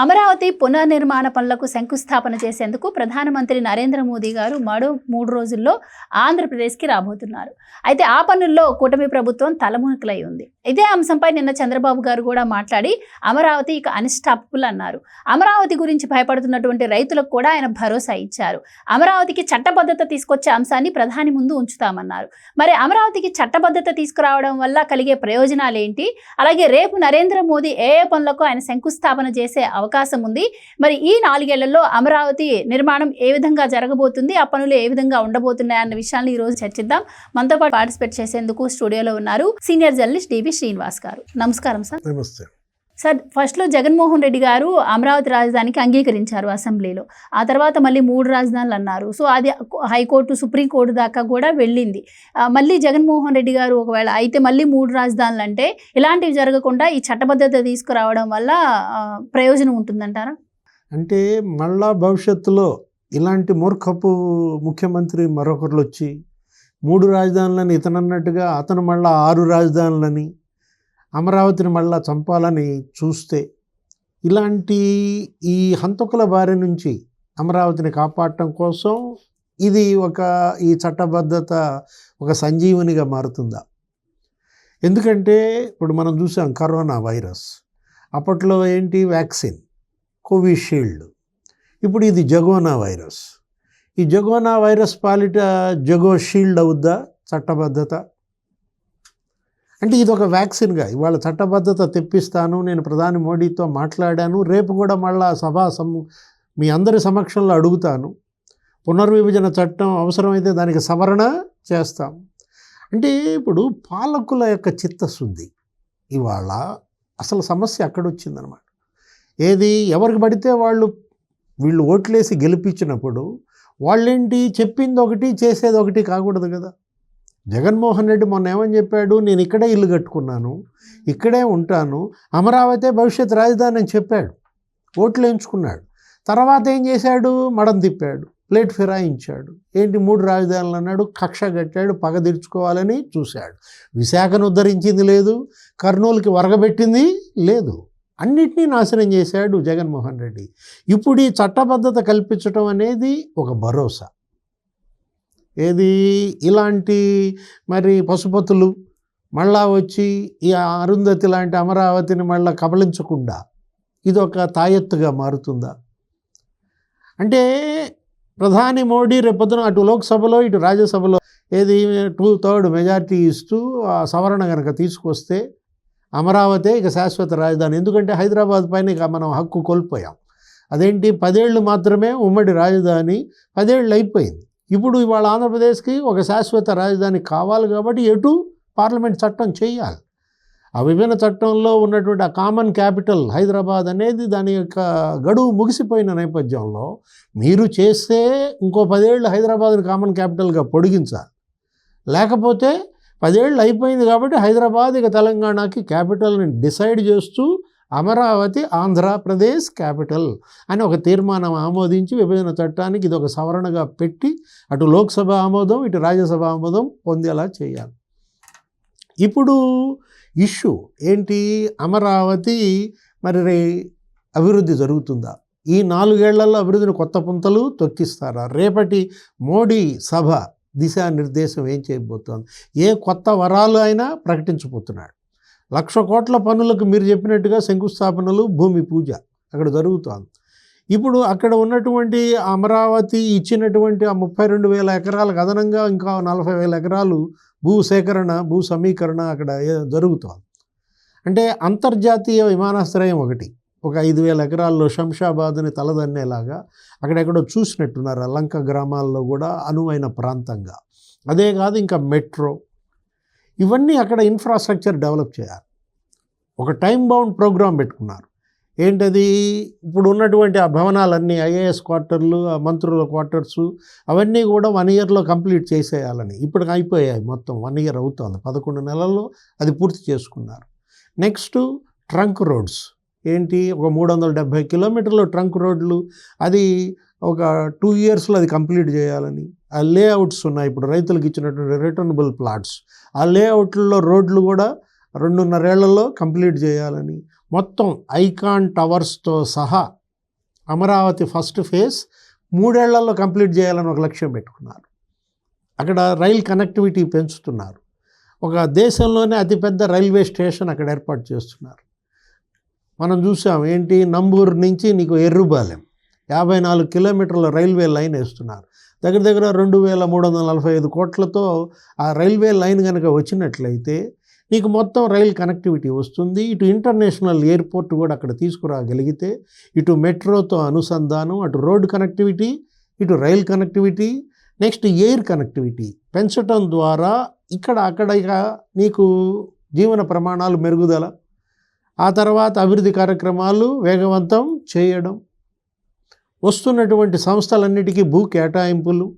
అమరావతి పునర్నిర్మాణ పనులకు శంకుస్థాపన చేసేందుకు ప్రధానమంత్రి నరేంద్ర మోదీ గారు మరో మూడు రోజుల్లో ఆంధ్రప్రదేశ్కి రాబోతున్నారు. అయితే ఆ పనుల్లో కూటమి ప్రభుత్వం తలమునకలై ఉంది. ఇదే అంశంపై నిన్న చంద్రబాబు గారు కూడా మాట్లాడి అమరావతి ఇక అన్స్టాపబుల్ అన్నారు. అమరావతి గురించి భయపడుతున్నటువంటి రైతులకు కూడా ఆయన భరోసా ఇచ్చారు. అమరావతికి చట్టబద్ధత తీసుకొచ్చే అంశాన్ని ప్రధాని ముందు ఉంచుతామన్నారు. మరి అమరావతికి చట్టబద్ధత తీసుకురావడం వల్ల కలిగే ప్రయోజనాలు ఏంటి అలాగే రేపు నరేంద్ర మోదీ ఏ ఏ పనులకు ఆయన శంకుస్థాపన చేసే అవకాశం అవకాశం ఉంది. మరి ఈ నాలుగేళ్ళలో అమరావతి నిర్మాణం ఏ విధంగా జరగబోతుంది ఆ పనులు ఏ విధంగా ఉండబోతున్నాయి అన్న విషయాన్ని ఈ రోజు చర్చిద్దాం. మనతో పాటు పార్టిసిపేట్ చేసేందుకు స్టూడియోలో ఉన్నారు సీనియర్ జర్నలిస్ట్ డివి శ్రీనివాస్ గారు. నమస్కారం సార్. నమస్తే. సార్ ఫస్ట్లో జగన్మోహన్ రెడ్డి గారు అమరావతి రాజధానికి అంగీకరించారు అసెంబ్లీలో. ఆ తర్వాత మళ్ళీ మూడు రాజధానులు అన్నారు. సో అది హైకోర్టు సుప్రీంకోర్టు దాకా కూడా వెళ్ళింది. మళ్ళీ జగన్మోహన్ రెడ్డి గారు ఒకవేళ అయితే మళ్ళీ మూడు రాజధానులు అంటే ఇలాంటివి జరగకుండా ఈ చట్టబద్ధత తీసుకురావడం వల్ల ప్రయోజనం ఉంటుందంటారా? అంటే మళ్ళా భవిష్యత్తులో ఇలాంటి మూర్ఖపు ముఖ్యమంత్రి మరొకరు వచ్చి మూడు రాజధానులని ఇతనన్నట్టుగా అతను మళ్ళా ఆరు రాజధానులని అమరావతిని మళ్ళా చంపాలని చూస్తే ఇలాంటి ఈ హంతకుల బారి నుంచి అమరావతిని కాపాడటం కోసం ఇది ఒక ఈ చట్టబద్ధత ఒక సంజీవనిగా మారుతుందా? ఎందుకంటే ఇప్పుడు మనం చూసాం కరోనా వైరస్ అప్పట్లో ఏంటి? Vaccine Covishield. ఇప్పుడు ఇది జగోనా వైరస్. ఈ జగోనా వైరస్ పాలిట జగో షీల్డ్ అవుద్దా? చట్టబద్ధత? అంటే ఇది ఒక వ్యాక్సిన్గా. ఇవాళ చట్టబద్ధత తెప్పిస్తాను నేను ప్రధాని మోడీతో మాట్లాడాను రేపు కూడా మళ్ళా సభా సమ్ మీ అందరి సమక్షంలో అడుగుతాను. పునర్విభజన చట్టం అవసరమైతే దానికి సవరణ చేస్తాం. అంటే ఇప్పుడు పాలకుల యొక్క చిత్తశుద్ధి ఇవాళ అసలు సమస్య అక్కడొచ్చిందనమాట. ఏది ఎవరికి పడితే వాళ్ళు వీళ్ళు ఓట్లేసి గెలిపించినప్పుడు వాళ్ళేంటి చెప్పింది ఒకటి చేసేది ఒకటి కాకూడదు కదా. జగన్మోహన్ రెడ్డి మొన్న ఏమని చెప్పాడు? నేను ఇక్కడే ఇల్లు కట్టుకున్నాను ఇక్కడే ఉంటాను అమరావతి భవిష్యత్ రాజధాని అని చెప్పాడు. ఓట్లు ఎంచుకున్నాడు తర్వాత ఏం చేశాడు? మడం తిప్పాడు ప్లేట్ ఫిరాయించాడు. ఏంటి మూడు రాజధానులు అన్నాడు? కక్ష కట్టాడు పగ తీర్చుకోవాలని చూశాడు. విశాఖను ఉద్ధరించింది లేదు కర్నూలుకి వరగబెట్టింది లేదు. అన్నిటినీ నాశనం చేశాడు జగన్మోహన్ రెడ్డి. ఇప్పుడు ఈ చట్టబద్ధత కల్పించడం అనేది ఒక భరోసా. ఏది? ఇలాంటి మరి పశుపతులు మళ్ళా వచ్చి ఈ అరుంధతి లాంటి అమరావతిని మళ్ళా కబలించకుండా ఇదొక తాయెత్తుగా మారుతుందా? అంటే ప్రధాని మోడీ రేపొద్దున అటు లోక్సభలో ఇటు రాజ్యసభలో ఏది టూ థర్డ్ మెజారిటీ ఇస్తూ ఆ సవరణ కనుక తీసుకొస్తే అమరావతి ఇక శాశ్వత రాజధాని. ఎందుకంటే హైదరాబాద్ పైన ఇక మనం హక్కు కోల్పోయాం. అదేంటి? పదేళ్ళు మాత్రమే ఉమ్మడి రాజధాని పదేళ్ళు అయిపోయింది. ఇప్పుడు ఇవాళ ఆంధ్రప్రదేశ్కి ఒక శాశ్వత రాజధాని కావాలి కాబట్టి ఎటు పార్లమెంట్ చట్టం చేయాలి. ఆ విభిన్న చట్టంలో ఉన్నటువంటి ఆ కామన్ క్యాపిటల్ హైదరాబాద్ అనేది దాని యొక్క గడువు ముగిసిపోయిన నేపథ్యంలో మీరు చేస్తే ఇంకో పదేళ్ళు హైదరాబాద్ని కామన్ క్యాపిటల్గా పొడిగించాలి. లేకపోతే పదేళ్ళు అయిపోయింది కాబట్టి హైదరాబాద్ ఇక తెలంగాణకి క్యాపిటల్ని డిసైడ్ చేస్తూ అమరావతి ఆంధ్రప్రదేశ్ క్యాపిటల్ అని ఒక తీర్మానం ఆమోదించి విభజన చట్టానికి ఇది ఒక సవరణగా పెట్టి అటు లోక్సభ ఆమోదం ఇటు రాజ్యసభ ఆమోదం పొందేలా చేయాలి. ఇప్పుడు ఇష్యూ ఏంటి? అమరావతి మరి రే- అభివృద్ధి జరుగుతుందా? ఈ నాలుగేళ్ళలో అభివృద్ధిని కొత్త పుంతలు తొక్కిస్తారా? రేపటి మోడీ సభ దిశానిర్దేశం ఏం చేయబోతోంది? ఏ కొత్త వరాలు అయినా ప్రకటించబోతున్నాడు. లక్ష కోట్ల పనులకు మీరు చెప్పినట్టుగా శంకుస్థాపనలు భూమి పూజ అక్కడ జరుగుతోంది. ఇప్పుడు అక్కడ ఉన్నటువంటి అమరావతి ఇచ్చినటువంటి ఆ ముప్పై రెండు వేల ఎకరాలకు అదనంగా ఇంకా నలభై వేల ఎకరాలు భూ సేకరణ భూ సమీకరణ అక్కడ జరుగుతోంది. అంటే అంతర్జాతీయ విమానాశ్రయం ఒకటి ఒక ఐదు వేల ఎకరాల్లో శంషాబాద్ని తలదన్నేలాగా అక్కడెక్కడో చూసినట్టున్నారు లంక గ్రామాల్లో కూడా అనువైన ప్రాంతంగా. అదే కాదు ఇంకా మెట్రో ఇవన్నీ అక్కడ ఇన్ఫ్రాస్ట్రక్చర్ డెవలప్ చేయాలి. ఒక టైం బౌండ్ ప్రోగ్రాం పెట్టుకున్నారు. ఏంటది? ఇప్పుడు ఉన్నటువంటి ఆ భవనాలన్నీ ఐఏఎస్ క్వార్టర్లు ఆ మంత్రుల క్వార్టర్స్ అవన్నీ కూడా వన్ ఇయర్లో కంప్లీట్ చేసేయాలని. ఇప్పుడు అయిపోయాయి మొత్తం వన్ ఇయర్ అవుతుంది. పదకొండు నెలల్లో అది పూర్తి చేసుకున్నారు. నెక్స్ట్ ట్రంక్ రోడ్స్ ఏంటి? ఒక మూడు వందల డెబ్భై కిలోమీటర్లు ట్రంక్ రోడ్లు అది ఒక టూ ఇయర్స్లో అది కంప్లీట్ చేయాలని. ఆ లేఅవుట్స్ ఉన్నాయి. ఇప్పుడు రైతులకు ఇచ్చినటువంటి రిటర్నబుల్ ప్లాట్స్ ఆ లేఅవుట్లలో రోడ్లు కూడా రెండున్నరేళ్ళలో కంప్లీట్ చేయాలని. మొత్తం ఐకాన్ టవర్స్తో సహా అమరావతి ఫస్ట్ ఫేజ్ మూడేళ్ళలో కంప్లీట్ చేయాలని ఒక లక్ష్యం పెట్టుకున్నారు. అక్కడ రైల్ కనెక్టివిటీ పెంచుతున్నారు. ఒక దేశంలోనే అతిపెద్ద రైల్వే స్టేషన్ అక్కడ ఏర్పాటు చేస్తున్నారు. మనం చూసాం ఏంటి? నంబూరు నుంచి నీకు ఎర్రుబాలెం. యాభై నాలుగు కిలోమీటర్ల రైల్వే లైన్ వేస్తున్నారు. దగ్గర దగ్గర రెండు వేల మూడు వందల నలభై ఐదు కోట్లతో ఆ రైల్వే లైన్ కనుక వచ్చినట్లయితే నీకు మొత్తం రైల్ కనెక్టివిటీ వస్తుంది. ఇటు ఇంటర్నేషనల్ ఎయిర్పోర్ట్ కూడా అక్కడ తీసుకురాగలిగితే ఇటు మెట్రోతో అనుసంధానం అటు రోడ్డు కనెక్టివిటీ ఇటు rail connectivity next air connectivity. పెంచటం ద్వారా ఇక్కడ అక్కడ ఇక నీకు జీవన ప్రమాణాలు మెరుగుదల ఆ తర్వాత అభివృద్ధి కార్యక్రమాలు వేగవంతం చేయడం వస్తున్నటువంటి సంస్థలన్నిటికీ భూ కేటాయింపులు.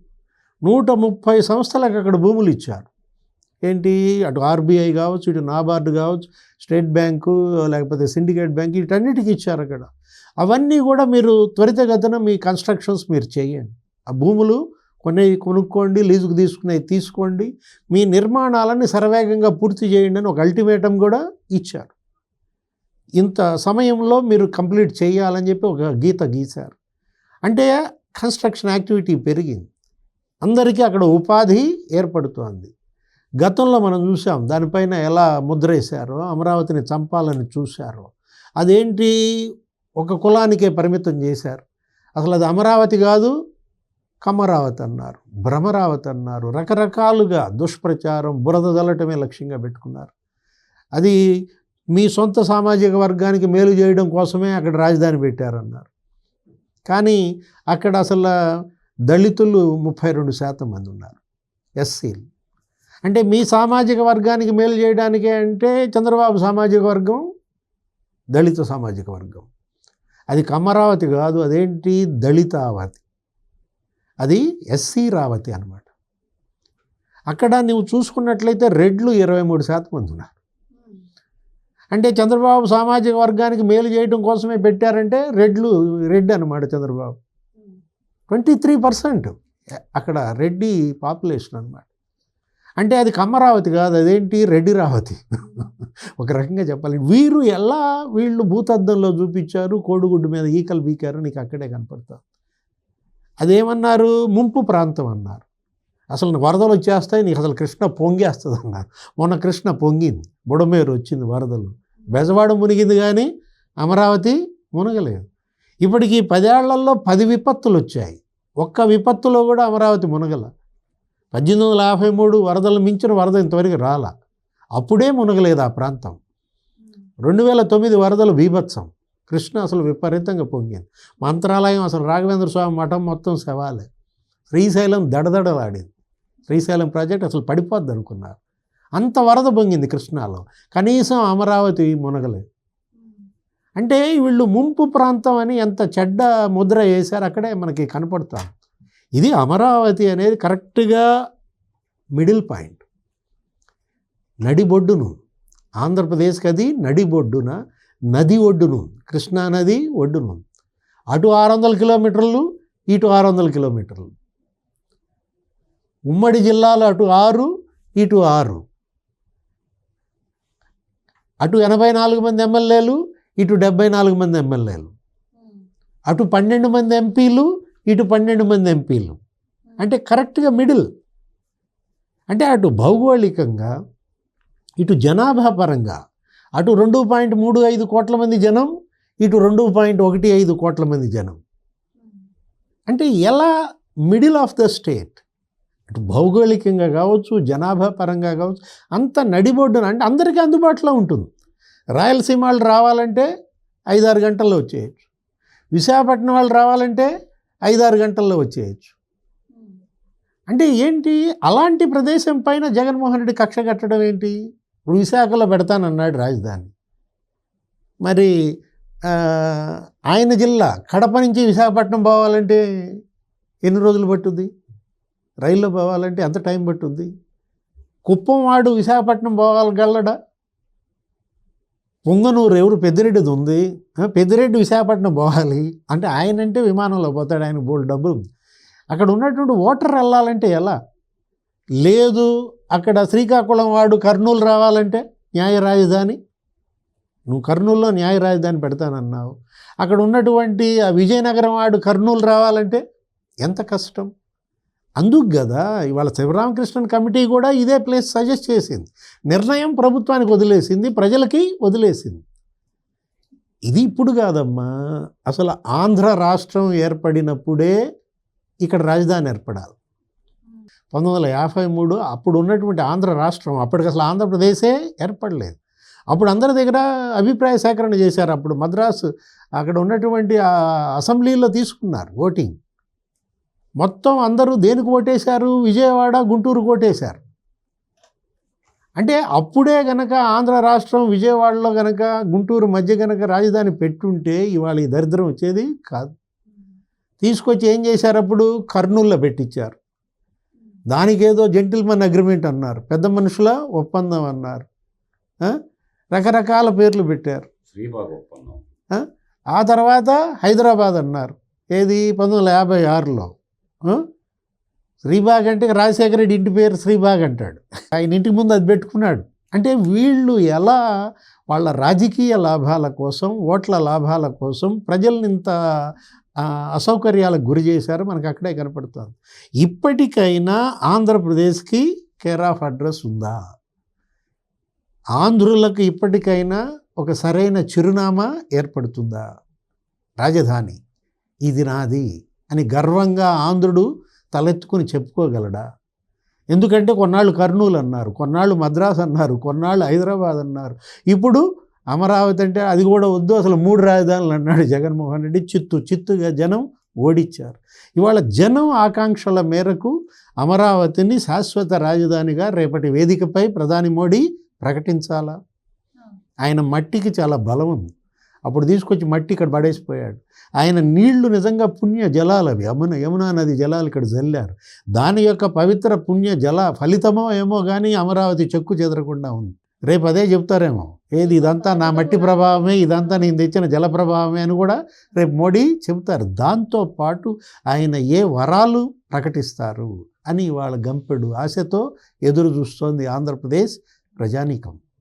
నూట ముప్పై సంస్థలకు అక్కడ భూములు ఇచ్చారు. ఏంటి? అటు ఆర్బీఐ కావచ్చు ఇటు నాబార్డు కావచ్చు స్టేట్ బ్యాంకు లేకపోతే సిండికేట్ బ్యాంక్ వీటన్నిటికీ ఇచ్చారు అక్కడ. అవన్నీ కూడా మీరు త్వరితగతిన మీ కన్స్ట్రక్షన్స్ మీరు చేయండి. ఆ భూములు కొన్ని కొనుక్కోండి లీజుకు తీసుకునేవి తీసుకోండి. మీ నిర్మాణాలని సర్వేగంగా పూర్తి చేయండి అని ఒక అల్టిమేటం కూడా ఇచ్చారు. ఇంత సమయంలో మీరు కంప్లీట్ చేయాలని చెప్పి ఒక గీత గీశారు. అంటే కన్స్ట్రక్షన్ యాక్టివిటీ పెరిగింది. అందరికీ అక్కడ ఉపాధి ఏర్పడుతోంది. గతంలో మనం చూసాం దానిపైన ఎలా ముద్ర వేశారో అమరావతిని చంపాలని చూశారో అదేంటి ఒక కులానికే పరిమితం చేశారు. అసలు అది అమరావతి కాదు కమరావతి అన్నారు భ్రమరావతి అన్నారు రకరకాలుగా దుష్ప్రచారం బురద జల్లటమే లక్ష్యంగా పెట్టుకున్నారు. అది మీ సొంత సామాజిక వర్గానికి మేలు చేయడం కోసమే అక్కడ రాజధాని పెట్టారన్నారు. కానీ అక్కడ అసలు దళితులు ముప్పై రెండు శాతం మంది ఉన్నారు ఎస్సీలు. అంటే మీ సామాజిక వర్గానికి మేలు చేయడానికే అంటే చంద్రబాబు సామాజిక వర్గం దళిత సామాజిక వర్గం. అది కమరావతి కాదు అదేంటి? దళితావతి. అది ఎస్సీ రావతి అనమాట అక్కడ నువ్వు చూసుకున్నట్లయితే రెడ్లు ఇరవై మూడు శాతం మంది ఉన్నారు. అంటే చంద్రబాబు సామాజిక వర్గానికి మేలు చేయడం కోసమే పెట్టారంటే రెడ్లు రెడ్ అనమాట చంద్రబాబు. Twenty three percent. అక్కడ రెడ్డి పాపులేషన్ అనమాట అంటే అది కమ్మరావతి కాదు అదేంటి రెడ్డి రావతి. ఒక రకంగా చెప్పాలి. వీరు ఎలా వీళ్ళు భూతద్దంలో చూపించారు కోడిగుడ్డు మీద ఈకలు బీకారు నీకు అక్కడే కనపడతా అదేమన్నారు? ముంపు ప్రాంతం అన్నారు. అసలు వరదలు వచ్చేస్తాయి నీకు అసలు కృష్ణ పొంగేస్తుంది అన్నారు. మొన్న కృష్ణ పొంగింది బుడమేరు వచ్చింది వరదలు. బెజవాడ మునిగింది కానీ అమరావతి మునగలేదు. ఇప్పటికి పదేళ్ళలో పది విపత్తులు వచ్చాయి. ఒక్క విపత్తులో కూడా అమరావతి మునగల. పద్దెనిమిది వందల యాభై మూడు వరదలు మించిన వరద ఇంతవరకు రాల. అప్పుడే మునగలేదు ఆ ప్రాంతం. రెండు వేల తొమ్మిది వరదలు బీభత్సం. కృష్ణ అసలు విపరీతంగా పొంగింది. మంత్రాలయం అసలు రాఘవేంద్ర స్వామి మఠం మొత్తం శవాలే. శ్రీశైలం దడదడలాడింది. శ్రీశైలం ప్రాజెక్ట్ అసలు పడిపోద్ది అనుకున్నారు. అంత వరద పొంగింది కృష్ణాలో. కనీసం అమరావతి మునగలేదు అంటే వీళ్ళు ముంపు ప్రాంతం అని ఎంత చెడ్డ ముద్ర వేశారు అక్కడే మనకి కనపడుతాం. ఇది అమరావతి అనేది కరెక్ట్గా మిడిల్ పాయింట్. నడిబొడ్డును. ఆంధ్రప్రదేశ్కి అది నడిబొడ్డున నది ఒడ్డును. కృష్ణా నది ఒడ్డును. అటు ఆరు వందల కిలోమీటర్లు ఇటు ఆరు వందల కిలోమీటర్లు. ఉమ్మడి జిల్లాలు అటు ఆరు ఇటు ఆరు. అటు ఎనభై నాలుగు మంది ఎమ్మెల్యేలు ఇటు డెబ్బై నాలుగు మంది ఎమ్మెల్యేలు. అటు పన్నెండు మంది ఎంపీలు ఇటు పన్నెండు మంది ఎంపీలు. అంటే కరెక్ట్గా మిడిల్. అంటే అటు భౌగోళికంగా ఇటు జనాభా పరంగా అటు రెండు పాయింట్ మూడు ఐదు కోట్ల మంది జనం ఇటు రెండు పాయింట్ ఒకటి ఐదు కోట్ల మంది జనం. అంటే ఎలా మిడిల్ ఆఫ్ ద స్టేట్? అటు భౌగోళికంగా కావచ్చు జనాభా పరంగా కావచ్చు అంత నడిబొడ్డున అంటే అందరికీ అందుబాటులో ఉంటుంది. రాయలసీమ వాళ్ళు రావాలంటే ఐదారు గంటల్లో వచ్చేయచ్చు. విశాఖపట్నం వాళ్ళు రావాలంటే ఐదారు గంటల్లో వచ్చేయచ్చు. అంటే ఏంటి? అలాంటి ప్రదేశం పైన జగన్మోహన్ రెడ్డి కక్ష కట్టడం ఏంటి? ఇప్పుడు విశాఖలో పెడతానన్నాడు రాజధాని. మరి ఆయన జిల్లా కడప నుంచి విశాఖపట్నం పోవాలంటే ఎన్ని రోజులు పట్టుద్ది? రైల్లో పోవాలంటే ఎంత టైం పట్టుంది? కుప్పం వాడు విశాఖపట్నం పోగలగలడా పొంగనూరు ఎవరు పెద్దిరెడ్డిది ఉంది. పెద్దిరెడ్డి విశాఖపట్నం పోవాలి. అంటే ఆయన అంటే విమానంలో పోతాడు ఆయన బోల్డ్ డబ్బులు. అక్కడ ఉన్నటువంటి ఓటర్ వెళ్ళాలంటే ఎలా? లేదు అక్కడ శ్రీకాకుళం వాడు కర్నూలు రావాలంటే న్యాయ రాజధాని. నువ్వు కర్నూలులో న్యాయ రాజధాని పెడతానన్నావు. అక్కడ ఉన్నటువంటి ఆ విజయనగరం వాడు కర్నూలు రావాలంటే ఎంత కష్టం? అందుకు కదా ఇవాళ శివరామకృష్ణన్ కమిటీ కూడా ఇదే ప్లేస్ సజెస్ట్ చేసింది. నిర్ణయం ప్రభుత్వానికి వదిలేసింది ప్రజలకి వదిలేసింది. ఇది ఇప్పుడు కాదమ్మా. అసలు ఆంధ్ర రాష్ట్రం ఏర్పడినప్పుడే ఇక్కడ రాజధాని ఏర్పడాలి. పంతొమ్మిది వందల యాభై మూడు అప్పుడు ఉన్నటువంటి ఆంధ్ర రాష్ట్రం అప్పటికి అసలు ఆంధ్రప్రదేశే ఏర్పడలేదు. అప్పుడు అందరి దగ్గర అభిప్రాయ సేకరణ చేశారు అప్పుడు మద్రాసు. అక్కడ ఉన్నటువంటి అసెంబ్లీలో తీసుకున్నారు ఓటింగ్. మొత్తం అందరూ దేనికి ఓటేశారు? విజయవాడ గుంటూరు ఓటేశారు. అంటే అప్పుడే గనక ఆంధ్ర రాష్ట్రం విజయవాడలో గనక గుంటూరు మధ్య గనక రాజధాని పెట్టుంటే ఇవాళ ఈ దరిద్రం వచ్చేది కాదు. తీసుకొచ్చి ఏం చేశారు అప్పుడు? కర్నూల్లో పెట్టించారు దానికి ఏదో జెంటిల్మన్ అగ్రిమెంట్ అన్నారు. పెద్ద మనుషుల ఒప్పందం అన్నారు? రకరకాల పేర్లు పెట్టారు. శ్రీబాబు ఒప్పందం. ఆ తర్వాత హైదరాబాద్ అన్నారు. ఏది? పంతొమ్మిది వందల యాభై ఆరులో? శ్రీబాగ్ అంటే రాజశేఖర రెడ్డి ఇంటి పేరు శ్రీబాగ్ అంటాడు. ఆయన ఇంటి ముందు అది పెట్టుకున్నాడు. అంటే వీళ్ళు ఎలా వాళ్ళ రాజకీయ లాభాల కోసం ఓట్ల లాభాల కోసం ప్రజల్ని ఇంత అసౌకర్యాలకు గురి చేశారో మనకు అక్కడే కనపడుతుంది. ఇప్పటికైనా ఆంధ్రప్రదేశ్కి కేర్ ఆఫ్ అడ్రస్ ఉందా? ఆంధ్రులకు ఇప్పటికైనా ఒక సరైన చిరునామా ఏర్పడుతుందా? రాజధాని ఇది నాది. అని గర్వంగా ఆంధ్రుడు తలెత్తుకుని చెప్పుకోగలడా? ఎందుకంటే కొన్నాళ్ళు కర్నూలు అన్నారు కొన్నాళ్ళు మద్రాస్ అన్నారు కొన్నాళ్ళు హైదరాబాద్ అన్నారు. ఇప్పుడు అమరావతి అంటే అది కూడా వద్దు అసలు మూడు రాజధానులు అన్నాడు జగన్మోహన్ రెడ్డి. చిత్తు చిత్తుగా జనం ఓడిచ్చారు ఇవాళ జనం ఆకాంక్షల మేరకు అమరావతిని శాశ్వత రాజధానిగా రేపటి వేదికపై ప్రధాని మోడీ ప్రకటించాలా? ఆయన మట్టికి చాలా బలం ఉంది. అప్పుడు తీసుకొచ్చి మట్టి ఇక్కడ పడేసిపోయాడు. ఆయన నీళ్ళు నిజంగా పుణ్య జలాలు అవి. యమున యమునా నది జలాలు ఇక్కడ జల్లారు. దాని యొక్క పవిత్ర పుణ్య జల ఫలితమో ఏమో కానీ అమరావతి చెక్కు చెదరకుండా ఉంది. రేపు అదే చెప్తారేమో. ఏది ఇదంతా నా మట్టి ప్రభావమే ఇదంతా నేను తెచ్చిన జల ప్రభావమే అని కూడా రేపు మోడీ చెబుతారు. దాంతో పాటు ఆయన ఏ వరాలు ప్రకటిస్తారు అని వాళ్ళ గంపెడు ఆశతో ఎదురు చూస్తోంది ఆంధ్రప్రదేశ్ ప్రజానీకం.